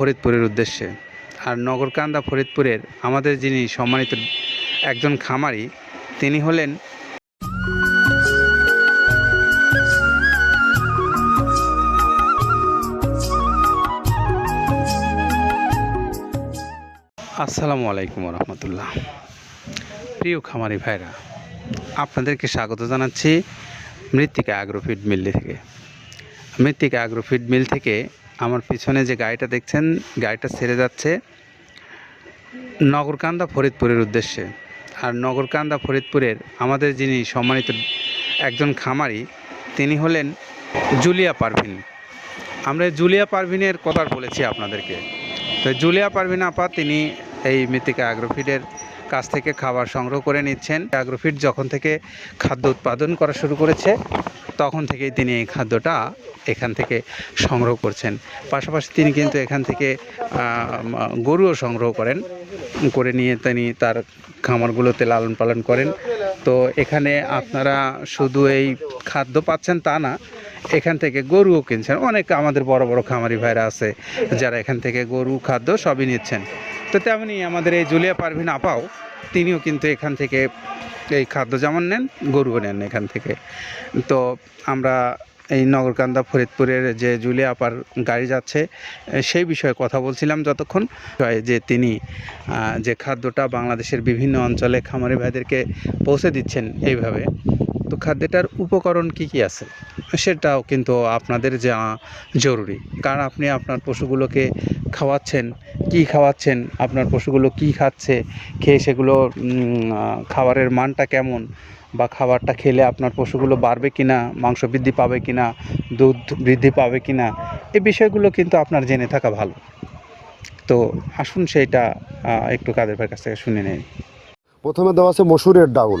ফরিদপুরের উদ্দেশ্যে। আর নগরকান্দা ফরিদপুরের আমাদের যিনি সম্মানিত একজন খামারি, তিনি হলেন আসসালামু আলাইকুম রহমতুল্লাহ প্রিয় খামারি ভাইরা, আপনাদেরকে স্বাগত জানাচ্ছি মৃত্তিকা অ্যাগ্রোফিড মিল থেকে। মৃত্তিকা অ্যাগ্রোফিড মিল থেকে আমার পিছনে যে গাড়িটা দেখছেন, গাড়িটা ছেড়ে যাচ্ছে নগরকান্দা ফরিদপুরের উদ্দেশ্যে। আর নগরকান্দা ফরিদপুরের আমাদের যিনি সম্মানিত একজন খামারি, তিনি হলেন জুলিয়া পারভিন। আমরা জুলিয়া পারভিনের কথা বলেছি আপনাদেরকে। তো জুলিয়া পারভিন আপা, তিনি এই মৃত্তিকা অ্যাগ্রোফিডের কাছ থেকে খাবার সংগ্রহ করে নিচ্ছেন। অ্যাগ্রোফিড যখন থেকে খাদ্য উৎপাদন করা শুরু করেছে, তখন থেকেই তিনি এই খাদ্যটা এখান থেকে সংগ্রহ করছেন। পাশাপাশি তিনি কিন্তু এখান থেকে গরুও সংগ্রহ করেন। করে নিয়ে তিনি তার খামারগুলোতে লালন পালন করেন। তো এখানে আপনারা শুধু এই খাদ্য পাচ্ছেন তা না, এখান থেকে গরুও কিনছেন। অনেক আমাদের বড় বড় খামারি ভাইরা আছে যারা এখান থেকে গরু, খাদ্য সবই নিচ্ছেন। তো তেমনি আমাদের এই জুলিয়া পারভিন আপাও, তিনিও কিন্তু এখান থেকে এই খাদ্য যেমন নেন, গরুও নেন এখান থেকে। তো আমরা এই নগরকান্দা, ফরিদপুরের যে জুলিয়া আপার গাড়ি যাচ্ছে, সেই বিষয়ে কথা বলছিলাম যতক্ষণ, যে তিনি যে খাদ্যটা বাংলাদেশের বিভিন্ন অঞ্চলে খামারি ভাইদেরকে পৌঁছে দিচ্ছেন এইভাবে। তো খাদ্যটার উপকরণ কি কি আছে? সেটাও কিন্তু আপনাদের জানা জরুরি। কারণ আপনি আপনার পশুগুলোকে খাওয়াচ্ছেন, কি খাওয়াচ্ছেন, আপনার পশুগুলো কি খাচ্ছে, খেয়ে সেগুলো খাবারের মানটা কেমন বা খাবারটা খেলে আপনার পশুগুলো বাড়বে কিনা, মাংস বৃদ্ধি পাবে কিনা, দুধ বৃদ্ধি পাবে কিনা এই বিষয়গুলো কিন্তু আপনার জেনে থাকা ভালো। তো আসুন সেইটা একটু কাদের ভাইয়ের কাছ থেকে শুনে নেই। প্রথমে দেওয়া আছে মসুরের ডাউল।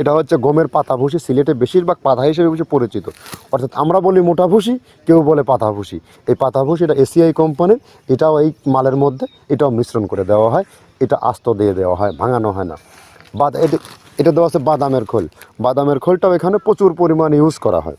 এটা হচ্ছে গমের পাতা ভুসি সিলেটে বেশিরভাগ পাতা হিসেবে বেশি পরিচিত। অর্থাৎ আমরা বলি মোটা ভুসি কেউ বলে পাতা ভুসি এই পাতা ভুসি এটা এসিআই কোম্পানির, এটাও এই মালের মধ্যে, এটাও মিশ্রণ করে দেওয়া হয়, এটা আস্ত দিয়ে দেওয়া হয়, ভাঙানো হয় না। বাদ এটা এটা দেওয়া আছে বাদামের খোল। বাদামের খোলটাও এখানে প্রচুর পরিমাণে ইউজ করা হয়।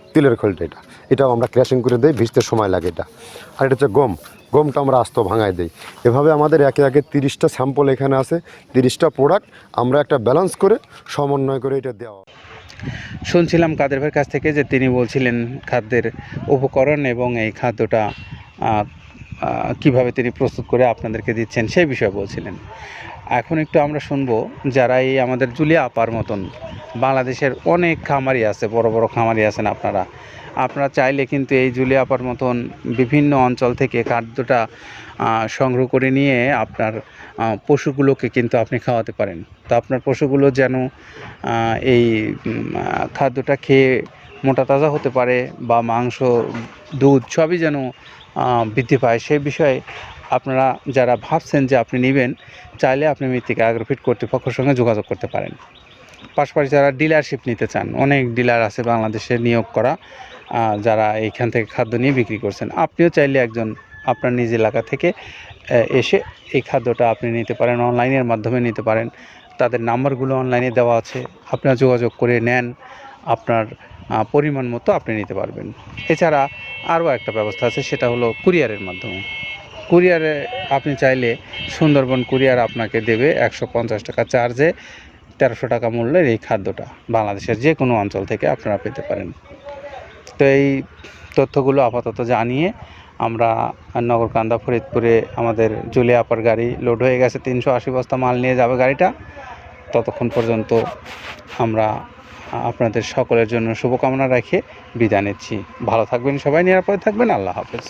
তিলের খোলটা এটা। এটাও আমরা ক্র্যাশিং করে দিই, ভিজতে সময় লাগে এটা। আর এটা হচ্ছে গম। গমটা আমরা আস্ত ভাঙায় দিই। এভাবে আমাদের একে একে তিরিশটা স্যাম্পল এখানে আছে, তিরিশটা প্রোডাক্ট আমরা একটা ব্যালেন্স করে সমন্বয় করে এটা দেওয়া শুনছিলাম কাদের ভাইয়ের কাছ থেকে যে তিনি বলছিলেন খাদ্যের উপকরণ এবং এই খাদ্যটা কীভাবে তিনি প্রস্তুত করে আপনাদেরকে দিচ্ছেন সেই বিষয়ে বলছিলেন। এখন একটু আমরা শুনব যারা এই আমাদের জুলিয়া আপার মতন বাংলাদেশের অনেক খামারি আছে, বড় বড় খামারি আছেন আপনারা। আপনারা চাইলে কিন্তু এই জুলিয়া আপার মতন বিভিন্ন অঞ্চল থেকে খাদ্যটা সংগ্রহ করে নিয়ে আপনার পশুগুলোকে কিন্তু আপনি খাওয়াতে পারেন। তো আপনার পশুগুলো যেন এই খাদ্যটা খেয়ে মোটা তাজা হতে পারে বা মাংস, দুধ সবই যেন বৃদ্ধি পায়, সেই বিষয়ে আপনারা যারা ভাবছেন যে আপনি নেবেন, চাইলে আপনি মৃত্তিকা অ্যাগ্রোফিট কর্তৃপক্ষের সঙ্গে যোগাযোগ করতে পারেন। পাশাপাশি যারা ডিলারশিপ নিতে চান, অনেক ডিলার আছে বাংলাদেশে নিয়োগ করা যারা এইখান থেকে খাদ্য নিয়ে বিক্রি করছেন। আপনিও চাইলে একজন আপনার নিজ এলাকা থেকে এসে এই খাদ্যটা আপনি নিতে পারেন অনলাইনের মাধ্যমে নিতে পারেন। তাদের নাম্বারগুলো অনলাইনে দেওয়া আছে, আপনারা যোগাযোগ করে নেন, আপনার পরিমাণ মতো আপনি নিতে পারবেন। এছাড়া আরও একটা ব্যবস্থা আছে, সেটা হলো কুরিয়ারের মাধ্যমে। কুরিয়ারে আপনি চাইলে সুন্দরবন কুরিয়ার আপনাকে দেবে একশো পঞ্চাশ টাকা চার্জে। তেরোশো টাকা মূল্যের এই খাদ্যটা বাংলাদেশের যে কোনো অঞ্চল থেকে আপনারা পেতে পারেন। তো এই তথ্যগুলো আপাতত জানিয়ে আমরা নগরকান্দা ফরিদপুরে আমাদের জুলিয়া আপার গাড়ি লোড হয়ে গেছে, তিনশো আশি বস্তা মাল নিয়ে যাবে গাড়িটা। ততক্ষণ পর্যন্ত আমরা আপনাদের সকলের জন্য শুভকামনা রেখে বিদায় নিচ্ছি। ভালো থাকবেন সবাই, নিরাপদে থাকবেন, আল্লাহ হাফেজ।